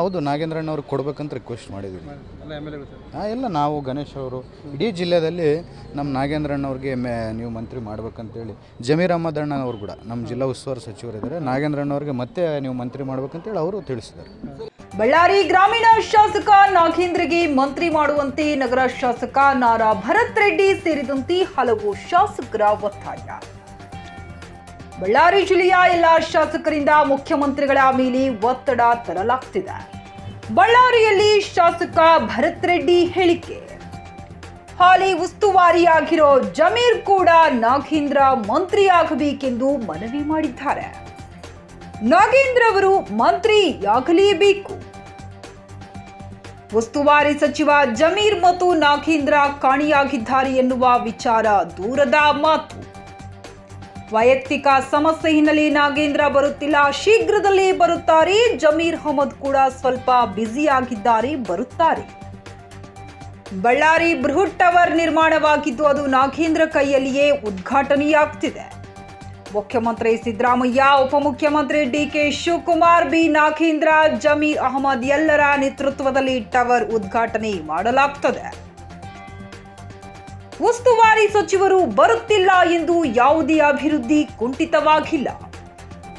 ಹೌದು ನಾಗೇಂದ್ರಣ್ಣವ್ರಿಗೆ ಕೊಡ್ಬೇಕಂತ ರಿಕ್ವೆಸ್ಟ್ ಮಾಡಿದ್ದೀವಿ ಹಾಂ ಇಲ್ಲ ನಾವು ಗಣೇಶ್ ಅವರು ಇಡೀ ಜಿಲ್ಲೆಯಲ್ಲಿ ನಮ್ಮ ನಾಗೇಂದ್ರಣ್ಣವ್ರಿಗೆ ಮೇ ನೀವು ಮಂತ್ರಿ ಮಾಡ್ಬೇಕಂತೇಳಿ ಜಮೀರ್ ಅಹಮದ್ ಅಣ್ಣ ಅವರು ಕೂಡ ನಮ್ಮ ಜಿಲ್ಲಾ ಉಸ್ತುವಾರಿ ಸಚಿವರಿದ್ದಾರೆ ನಾಗೇಂದ್ರಣ್ಣವ್ರಿಗೆ ಮತ್ತೆ ನೀವು ಮಂತ್ರಿ ಮಾಡ್ಬೇಕಂತೇಳಿ ಅವರು ತಿಳಿಸಿದ್ದಾರೆ. ಬಳ್ಳಾರಿ ಗ್ರಾಮೀಣ ಶಾಸಕ ನಾಗೇಂದ್ರಗೆ ಮಂತ್ರಿ ಮಾಡುವಂತೆ ನಗರ ಶಾಸಕ ನಾರಾ ಭರತ್ ರೆಡ್ಡಿ ಸೇರಿದಂತೆ ಹಲವು ಶಾಸಕರ ಒತ್ತಾಯ. ಬಳ್ಳಾರಿ ಜಿಲ್ಲೆಯ ಎಲ್ಲ ಶಾಸಕರಿಂದ ಮುಖ್ಯಮಂತ್ರಿಗಳ ಮೇಲೆ ಒತ್ತಡ ತರಲಾಗ್ತಿದೆ. ಬಳ್ಳಾರಿಯಲ್ಲಿ ಶಾಸಕ ಭರತ್ ರೆಡ್ಡಿ ಹೇಳಿಕೆ. ಹಾಲಿ ಉಸ್ತುವಾರಿಯಾಗಿರೋ ಜಮೀರ್ ಕೂಡ ನಾಗೇಂದ್ರ ಮಂತ್ರಿಯಾಗಬೇಕೆಂದು ಮನವಿ ಮಾಡಿದ್ದಾರೆ. ನಾಗೇಂದ್ರ ಅವರು ಮಂತ್ರಿಯಾಗಲೇಬೇಕು. ಉಸ್ತುವಾರಿ ಸಚಿವ ಜಮೀರ್ ಮತ್ತು ನಾಗೇಂದ್ರ ಕಾಣಿಯಾಗಿದ್ದಾರೆ ಎನ್ನುವ ವಿಚಾರ ದೂರದ ಮಾತು. ವೈಯಕ್ತಿಕ ಸಮಸ್ಯೆ ಹಿನ್ನೆಲೆ ನಾಗೇಂದ್ರ ಬರುತ್ತಿಲ್ಲ. ಶೀಘ್ರದಲ್ಲೇ ಬರುತ್ತಾರೆ. ಜಮೀರ್ ಅಹಮದ್ ಕೂಡ ಸ್ವಲ್ಪ ಬ್ಯುಸಿಯಾಗಿದ್ದಾರೆ, ಬರುತ್ತಾರೆ. ಬಳ್ಳಾರಿ ಬೃಹತ್ ಟವರ್ ನಿರ್ಮಾಣವಾಗಿದ್ದು ಅದು ನಾಗೇಂದ್ರ ಕೈಯಲ್ಲಿಯೇ ಉದ್ಘಾಟನೆಯಾಗ್ತಿದೆ. ಮುಖ್ಯಮಂತ್ರಿ ಸಿದ್ದರಾಮಯ್ಯ, ಉಪಮುಖ್ಯಮಂತ್ರಿ ಡಿಕೆ ಶಿವಕುಮಾರ್ ಬಿ. ನಾಗೇಂದ್ರ, ಜಮೀರ್ ಅಹಮದ್ ಎಲ್ಲರ ನೇತೃತ್ವದಲ್ಲಿ ಟವರ್ ಉದ್ಘಾಟನೆ ಮಾಡಲಾಗ್ತದೆ. ಉಸ್ತುವಾರಿ ಸಚಿವರು ಬರುತ್ತಿಲ್ಲ ಎಂದು ಯಾವುದೇ ಅಭಿವೃದ್ಧಿ ಕುಂಠಿತವಾಗಿಲ್ಲ.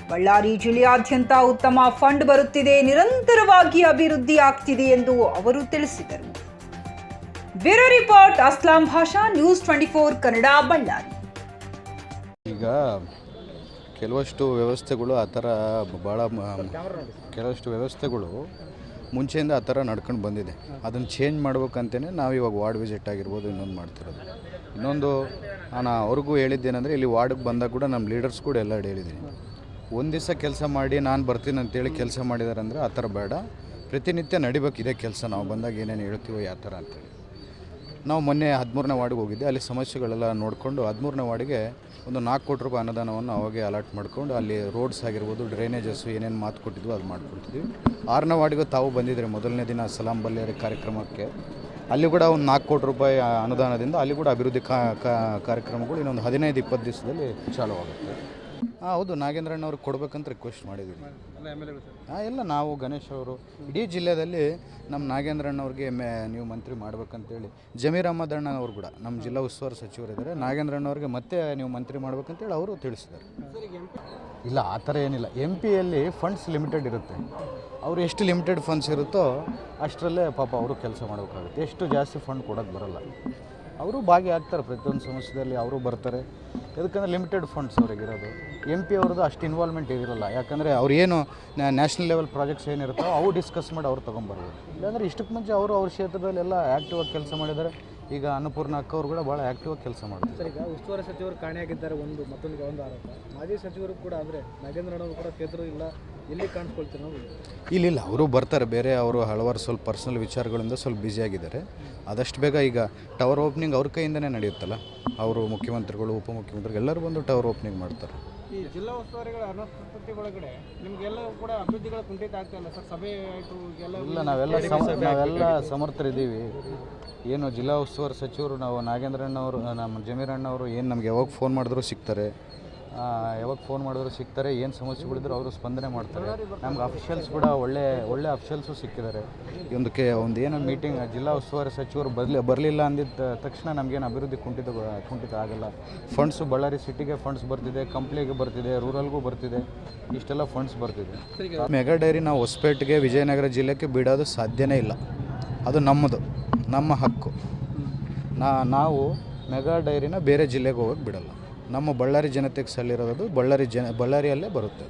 ಬಳ್ಳಾರಿ ಜಿಲ್ಲೆಯಾದ್ಯಂತ ಉತ್ತಮ ಫಂಡ್ ಬರುತ್ತಿದೆ, ನಿರಂತರವಾಗಿ ಅಭಿವೃದ್ಧಿ ಆಗ್ತಿದೆ ಎಂದು ಅವರು ತಿಳಿಸಿದರು. Bureau report, Aslam Basha news twenty four, Kannada, Ballari. ಈಗ ಕೆಲವಷ್ಟು ವ್ಯವಸ್ಥೆಗಳು ಆ ಥರ ಭಾಳ ಕೆಲವಷ್ಟು ವ್ಯವಸ್ಥೆಗಳು ಮುಂಚೆಯಿಂದ ಆ ಥರ ನಡ್ಕೊಂಡು ಬಂದಿದೆ. ಅದನ್ನು ಚೇಂಜ್ ಮಾಡ್ಬೇಕಂತಲೇ ನಾವು ಇವಾಗ ವಾರ್ಡ್ ವಿಸಿಟ್ ಆಗಿರ್ಬೋದು ಇನ್ನೊಂದು ಮಾಡ್ತಿರೋದು. ಇನ್ನೊಂದು, ನಾನು ಅವ್ರಿಗೂ ಹೇಳಿದ್ದೇನೆಂದರೆ ಇಲ್ಲಿ ವಾರ್ಡ್ಗೆ ಬಂದಾಗ ಕೂಡ ನಮ್ಮ ಲೀಡರ್ಸ್ ಕೂಡ ಎಲ್ಲ ಹೇಳಿದ್ದೀನಿ. ಒಂದು ದಿವಸ ಕೆಲಸ ಮಾಡಿ ನಾನು ಬರ್ತೀನಿ ಅಂತೇಳಿ ಕೆಲಸ ಮಾಡಿದ್ದಾರೆ ಅಂದರೆ ಆ ಥರ ಬೇಡ. ಪ್ರತಿನಿತ್ಯ ನಡಿಬೇಕು ಇದೇ ಕೆಲಸ, ನಾವು ಬಂದಾಗ ಏನೇನು ಹೇಳ್ತೀವೋ ಯಾವ ಥರ ಅಂತೇಳಿ. ನಾವು ಮೊನ್ನೆ ಹದಿಮೂರನೇ ವಾರ್ಡ್ಗೆ ಹೋಗಿದ್ದೆ. ಅಲ್ಲಿ ಸಮಸ್ಯೆಗಳೆಲ್ಲ ನೋಡಿಕೊಂಡು ಹದಿಮೂರನೇ ವಾರ್ಡ್ಗೆ ಒಂದು ನಾಲ್ಕು ಕೋಟಿ ರೂಪಾಯಿ ಅನುದಾನವನ್ನು ಅವಾಗೆ ಅಲಾಟ್ ಮಾಡ್ಕೊಂಡು ಅಲ್ಲಿ ರೋಡ್ಸ್ ಆಗಿರ್ಬೋದು ಡ್ರೈನೇಜಸ್ಸು ಏನೇನು ಮಾತು ಕೊಟ್ಟಿದ್ವು ಅದು ಮಾಡ್ಕೊಡ್ತಿದ್ವಿ ಆರನೇ ವಾರ್ಡಿಗೂ ತಾವು ಬಂದಿದ್ದರೆ, ಮೊದಲನೇ ದಿನ ಸಲಾಂ ಬಲ್ಲೇರಿ ಕಾರ್ಯಕ್ರಮಕ್ಕೆ. ಅಲ್ಲಿ ಕೂಡ ಒಂದು ನಾಲ್ಕು ಕೋಟಿ ರೂಪಾಯಿ ಅನುದಾನದಿಂದ ಅಲ್ಲಿ ಕೂಡ ಅಭಿವೃದ್ಧಿ ಕಾರ್ಯಕ್ರಮಗಳು ಇನ್ನೊಂದು ಹದಿನೈದು, ಇಪ್ಪತ್ತು ದಿವಸದಲ್ಲಿ ಚಾಲುವಾಗುತ್ತೆ. ಹಾಂ ಹೌದು ನಾಗೇಂದ್ರಣ್ಣವ್ರಿಗೆ ಕೊಡ್ಬೇಕಂತ ರಿಕ್ವೆಸ್ಟ್ ಮಾಡಿದ್ದೀವಿ ಹಾಂ ಎಲ್ಲ ನಾವು ಗಣೇಶ್ ಅವರು. ಇಡೀ ಜಿಲ್ಲೆಯಲ್ಲಿ ನಮ್ಮ ನಾಗೇಂದ್ರಣ್ಣವ್ರಿಗೆ ಮೇ ನೀವು ಮಂತ್ರಿ ಮಾಡ್ಬೇಕಂತೇಳಿ. ಜಮೀರ್ ಅಹಮದ್ ಅಣ್ಣ ಅವರು ಕೂಡ ನಮ್ಮ ಜಿಲ್ಲಾ ಉಸ್ತುವಾರಿ ಸಚಿವರಿದ್ದಾರೆ. ನಾಗೇಂದ್ರಣ್ಣವ್ರಿಗೆ ಮತ್ತೆ ನೀವು ಮಂತ್ರಿ ಮಾಡ್ಬೇಕಂತೇಳಿ ಅವರು ತಿಳಿಸಿದ್ದಾರೆ. ಇಲ್ಲ ಆ ಥರ ಏನಿಲ್ಲ. ಎಂ ಪಿಯಲ್ಲಿ ಫಂಡ್ಸ್ ಲಿಮಿಟೆಡ್ ಇರುತ್ತೆ. ಅವ್ರು ಎಷ್ಟು ಲಿಮಿಟೆಡ್ ಫಂಡ್ಸ್ ಇರುತ್ತೋ ಅಷ್ಟರಲ್ಲೇ ಪಾಪ ಅವರು ಕೆಲಸ ಮಾಡಬೇಕಾಗುತ್ತೆ. ಎಷ್ಟು ಜಾಸ್ತಿ ಫಂಡ್ ಕೊಡೋಕ್ಕೆ ಬರೋಲ್ಲ. ಅವರು ಭಾಗಿಯಾಗ್ತಾರೆ. ಪ್ರತಿಯೊಂದು ಸಮಸ್ಯೆಯಲ್ಲಿ ಅವರು ಬರ್ತಾರೆ. ಯಾಕಂದರೆ ಲಿಮಿಟೆಡ್ ಫಂಡ್ಸ್ ಅವ್ರಿಗೆ ಇರೋದು. ಎಂ ಪಿ ಅವ್ರದ್ದು ಅಷ್ಟು ಇನ್ವಾಲ್ವ್ಮೆಂಟ್ ಇರಲ್ಲ ಯಾಕಂದರೆ ಅವ್ರು ಏನು ನ್ಯಾಷನಲ್ ಲೆವೆಲ್ ಪ್ರಾಜೆಕ್ಟ್ಸ್ ಏನಿರುತ್ತೋ ಅವು ಡಿಸ್ಕಸ್ ಮಾಡಿ ಅವ್ರು ತೊಗೊಂಬರ್ಬೋದು ಇಲ್ಲಾಂದರೆ ಇಷ್ಟಕ್ಕೆ ಮುಂಚೆ ಅವರು ಅವ್ರ ಕ್ಷೇತ್ರದಲ್ಲೆಲ್ಲ ಆ್ಯಕ್ಟಿವ್ ಆಗಿ ಕೆಲಸ ಮಾಡಿದ್ದಾರೆ. ಈಗ ಅನ್ನಪೂರ್ಣ ಅಕ್ಕ ಅವರು ಕೂಡ ಭಾಳ ಆಕ್ಟಿವ್ ಆಗಿ ಕೆಲಸ ಮಾಡ್ತಾರೆ ಸರ್ ಈಗ ಉಸ್ತುವಾರಿ ಸಚಿವರು ಕಾಣೆಯಾಗಿದ್ದಾರೆ ಒಂದು ಮತ್ತೊಂದು ಒಂದು ಆರೋಪ. ಮಾಜಿ ಸಚಿವರು ಕೂಡ ಆದರೆ ನಾಗೇಂದ್ರನವರು ಕೂಡ ಕ್ಷೇತ್ರ ಇಲ್ಲ ಎಲ್ಲಿ ಕಾಣಿಸ್ಕೊಳ್ತೀವಿ ನಾವು? ಇಲ್ಲಿಲ್ಲ ಅವರು ಬರ್ತಾರೆ ಬೇರೆ ಅವರು ಹಲವಾರು ಸ್ವಲ್ಪ ಪರ್ಸನಲ್ ವಿಚಾರಗಳಿಂದ ಸ್ವಲ್ಪ ಬ್ಯುಸಿಯಾಗಿದ್ದಾರೆ ಆದಷ್ಟು ಬೇಗ ಈಗ ಟವರ್ ಓಪನಿಂಗ್ ಅವ್ರ ಕೈಯಿಂದನೇ ನಡೆಯುತ್ತಲ್ಲ? ಅವರು ಮುಖ್ಯಮಂತ್ರಿಗಳು ಉಪಮುಖ್ಯಮಂತ್ರಿಗಳು ಎಲ್ಲರೂ ಬಂದು ಟವರ್ ಓಪನಿಂಗ್ ಮಾಡ್ತಾರೆ. ಈ ಜಿಲ್ಲಾ ಉಸ್ತುವಾರಿಗಳ ಅನುಪಸ್ಥಿತಿ ಒಳಗಡೆ ನಿಮ್ಗೆಲ್ಲ ಕೂಡ ಅಭಿವೃದ್ಧಿಗಳು ಕುಂಠಿತ ಆಗ್ತಾ ಇಲ್ಲ ಸರ್? ಸಭೆ ಆಯಿತು ಎಲ್ಲ ಇಲ್ಲ ನಾವೆಲ್ಲ ಸಮ ನಾವೆಲ್ಲ ಸಮರ್ಥರಿದ್ದೀವಿ. ಏನು ಜಿಲ್ಲಾ ಉಸ್ತುವಾರಿ ಸಚಿವರು ನಾವು ನಾಗೇಂದ್ರಣ್ಣವರು ನಮ್ಮ ಜಮೀರಣ್ಣವರು ಏನು ನಮ್ಗೆ ಯಾವಾಗ ಫೋನ್ ಮಾಡಿದ್ರು ಸಿಗ್ತಾರೆ. ಯಾವಾಗ ಫೋನ್ ಮಾಡಿದ್ರು ಸಿಗ್ತಾರೆ, ಏನು ಸಮಸ್ಯೆಗಳಿದ್ರು ಅವರು ಸ್ಪಂದನೆ ಮಾಡ್ತಾರೆ. ನಮ್ಗೆ ಅಫಿಷಿಯಲ್ಸ್ ಕೂಡ ಒಳ್ಳೆ ಒಳ್ಳೆ ಅಫಿಷಿಯಲ್ಸು ಸಿಕ್ಕಿದ್ದಾರೆ. ಈ ಒಂದು ಏನೋ ಮೀಟಿಂಗ್ ಜಿಲ್ಲಾ ಉಸ್ತುವಾರಿ ಸಚಿವರು ಬರಲಿ, ಬರಲಿಲ್ಲ ಅಂದಿದ್ದ ತಕ್ಷಣ ನಮಗೇನು ಅಭಿವೃದ್ಧಿ ಕುಂಠಿತ ಕುಂಠಿತ ಆಗಲ್ಲ. ಫಂಡ್ಸು ಬಳ್ಳಾರಿ ಸಿಟಿಗೆ ಫಂಡ್ಸ್ ಬರ್ತಿದೆ ಕಂಪ್ನಿಗೆ ಬರ್ತಿದೆ ರೂರಲ್ಗೂ ಬರ್ತಿದೆ. ಇಷ್ಟೆಲ್ಲ ಫಂಡ್ಸ್ ಬರ್ತಿದೆ. ಮೆಗಾ ಡೈರಿ ನಾವು ಹೊಸಪೇಟೆಗೆ, ವಿಜಯನಗರ ಜಿಲ್ಲೆಗೆ ಬಿಡೋದು ಸಾಧ್ಯನೇ ಇಲ್ಲ. ಅದು ನಮ್ಮದು, ನಮ್ಮ ಹಕ್ಕು. ನಾವು ಮೆಗಾ ಡೈರಿನ ಬೇರೆ ಜಿಲ್ಲೆಗೆ ಹೋಗೋಕ್ಕೆ ಬಿಡಲ್ಲ. ನಮ್ಮ ಬಳ್ಳಾರಿ ಜನತೆಗೆ ಸಲ್ಲಿರೋದು ಬಳ್ಳಾರಿ ಜನ ಬಳ್ಳಾರಿಯಲ್ಲೇ ಬರುತ್ತೆ.